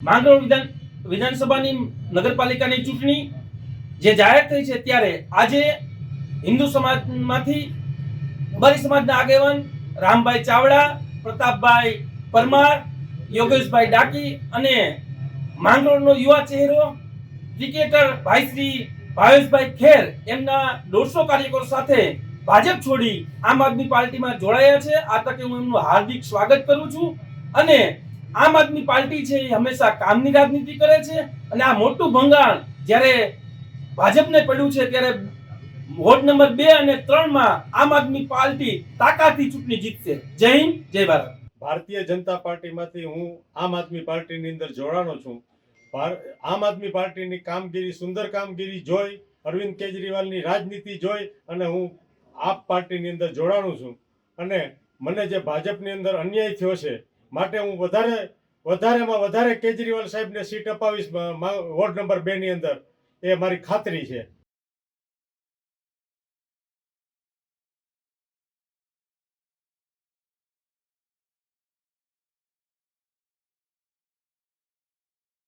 માંગરોળ વિધાન વિધાનસભાની નગરપાલિકાની ચૂંટણી જે જાહેર થઈ છે ત્યારે આજે હિન્દુ સમાજમાંથી ઉબારી સમાજના આગેવાન રામભાઈ ચાવડા, પ્રતાપભાઈ પરમાર, યોગેશભાઈ ડાકી અને માંગરોળનો યુવા ચહેરો, ક્રિકેટર ભાઈશ્રી ભાવેશભાઈ ખેર એમના દોઢસો કાર્યકરો સાથે ભાજપ છોડી આમ આદમી પાર્ટીમાં જોડાયા છે. આ તકે હું એમનું હાર્દિક સ્વાગત કરું છું અને આમ આદમી પાર્ટી છે એ હંમેશા કામની રાજનીતિ કરે છે અને આ મોટું ભંગાણ જ્યારે ભાજપને પડ્યું છે ત્યારે વોર્ડ નંબર બે અને ત્રણમાં આમ આદમી પાર્ટી તાકાતથી ચૂંટણી જીતશે. જય હિન્દ, જય ભારત. ભારતીય જનતા પાર્ટીમાંથી હું આમ આદમી પાર્ટીની અંદર જોડાણો છું. આમ આદમી પાર્ટીની કામગીરી, સુંદર કામગીરી જોઈ, અરવિંદ કેજરીવાલની રાજનીતિ જોઈ અને હું આપ પાર્ટીની અંદર જોડાણું છું. અને મને જે ભાજપની અંદર અન્યાય થયો છે માટે હું વધારે, વધારેમાં વધારે કેજરીવાલ સાહેબને સીટ અપાવીશ વોર્ડ નંબર બે ની અંદર. એ મારી ખાતરી છે.